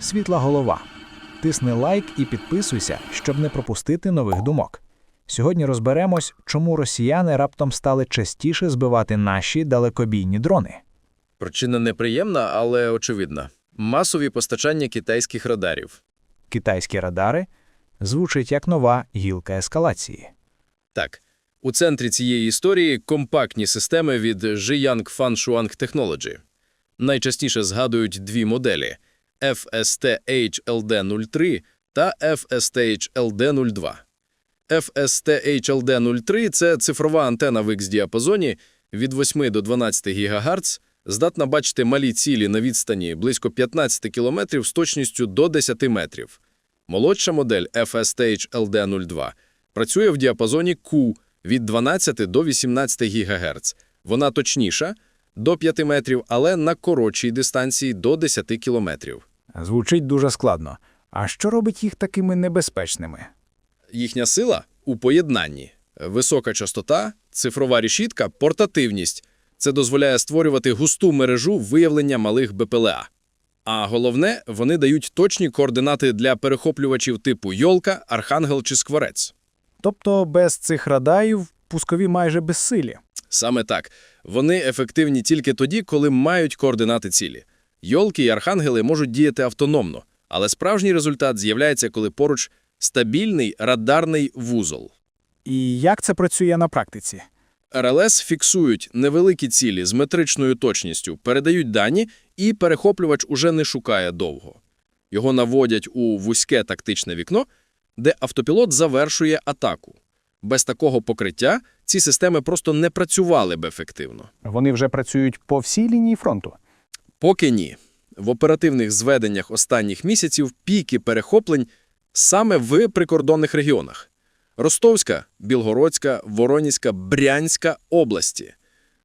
Світла голова. Тисни лайк і підписуйся, щоб не пропустити нових думок. Сьогодні розберемось, чому росіяни раптом стали частіше збивати наші далекобійні дрони. Причина неприємна, але очевидна. Масові постачання китайських радарів. Китайські радари звучить як нова гілка ескалації. Так, у центрі цієї історії компактні системи від Zhiyang Fanshuang Technology. Найчастіше згадують дві моделі – FST-HLD-03 та FST-HLD-02. FST-HLD-03 – це цифрова антена в X-діапазоні від 8 до 12 ГГц, здатна бачити малі цілі на відстані близько 15 км з точністю до 10 метрів. Молодша модель FST-HLD-02 працює в діапазоні Q від 12 до 18 ГГц. Вона точніша – до 5 метрів, але на коротшій дистанції до 10 кілометрів. Звучить дуже складно. А що робить їх такими небезпечними? Їхня сила у поєднанні. Висока частота, цифрова решітка, портативність. Це дозволяє створювати густу мережу виявлення малих БПЛА. А головне, вони дають точні координати для перехоплювачів типу Йолка, Архангел чи Скворець. Тобто без цих радарів пускові майже безсилі. Саме так. Вони ефективні тільки тоді, коли мають координати цілі. Йолки і архангели можуть діяти автономно, але справжній результат з'являється, коли поруч стабільний радарний вузол. І як це працює на практиці? РЛС фіксують невеликі цілі з метричною точністю, передають дані, і перехоплювач уже не шукає довго. Його наводять у вузьке тактичне вікно, де автопілот завершує атаку. Без такого покриття ці системи просто не працювали б ефективно. Вони вже працюють по всій лінії фронту. Поки ні. В оперативних зведеннях останніх місяців піки перехоплень саме в прикордонних регіонах. Ростовська, Білгородська, Воронізька, Брянська області.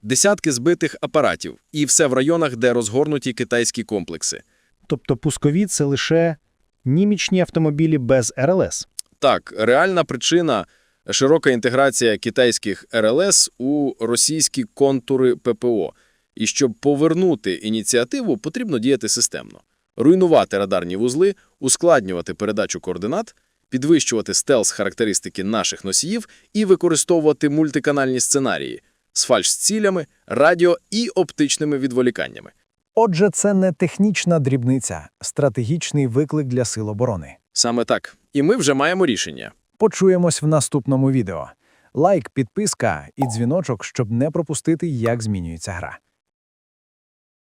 Десятки збитих апаратів. І все в районах, де розгорнуті китайські комплекси. Тобто пускові це лише німічні автомобілі без РЛС. Так, реальна причина – широка інтеграція китайських РЛС у російські контури ППО. І щоб повернути ініціативу, потрібно діяти системно. Руйнувати радарні вузли, ускладнювати передачу координат, підвищувати стелс-характеристики наших носіїв і використовувати мультиканальні сценарії з фальш-цілями, радіо і оптичними відволіканнями. Отже, це не технічна дрібниця, стратегічний виклик для сил оборони. Саме так. І ми вже маємо рішення. Почуємось в наступному відео. Лайк, підписка і дзвіночок, щоб не пропустити, як змінюється гра.